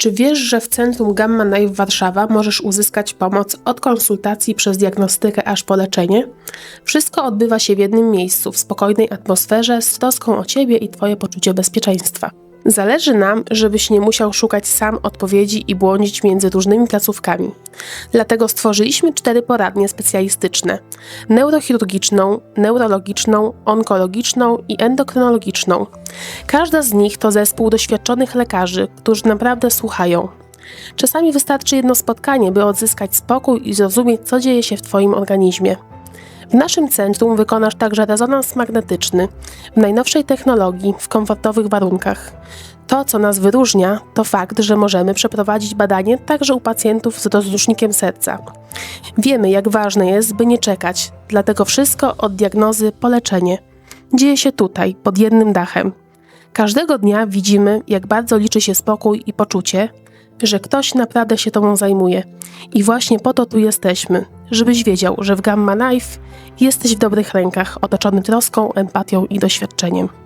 Czy wiesz, że w Centrum Gamma Knife Warszawa możesz uzyskać pomoc od konsultacji przez diagnostykę aż po leczenie? Wszystko odbywa się w jednym miejscu, w spokojnej atmosferze, z troską o Ciebie i Twoje poczucie bezpieczeństwa. Zależy nam, żebyś nie musiał szukać sam odpowiedzi i błądzić między różnymi placówkami. Dlatego stworzyliśmy cztery poradnie specjalistyczne: neurochirurgiczną, neurologiczną, onkologiczną i endokrynologiczną. Każda z nich to zespół doświadczonych lekarzy, którzy naprawdę słuchają. Czasami wystarczy jedno spotkanie, by odzyskać spokój i zrozumieć, co dzieje się w Twoim organizmie. W naszym centrum wykonasz także rezonans magnetyczny w najnowszej technologii, w komfortowych warunkach. To, co nas wyróżnia, to fakt, że możemy przeprowadzić badanie także u pacjentów z rozrusznikiem serca. Wiemy, jak ważne jest, by nie czekać, dlatego wszystko od diagnozy po leczenie dzieje się tutaj, pod jednym dachem. Każdego dnia widzimy, jak bardzo liczy się spokój i poczucie, że ktoś naprawdę się tobą zajmuje. I właśnie po to tu jesteśmy, żebyś wiedział, że w Gamma Knife jesteś w dobrych rękach, otoczony troską, empatią i doświadczeniem.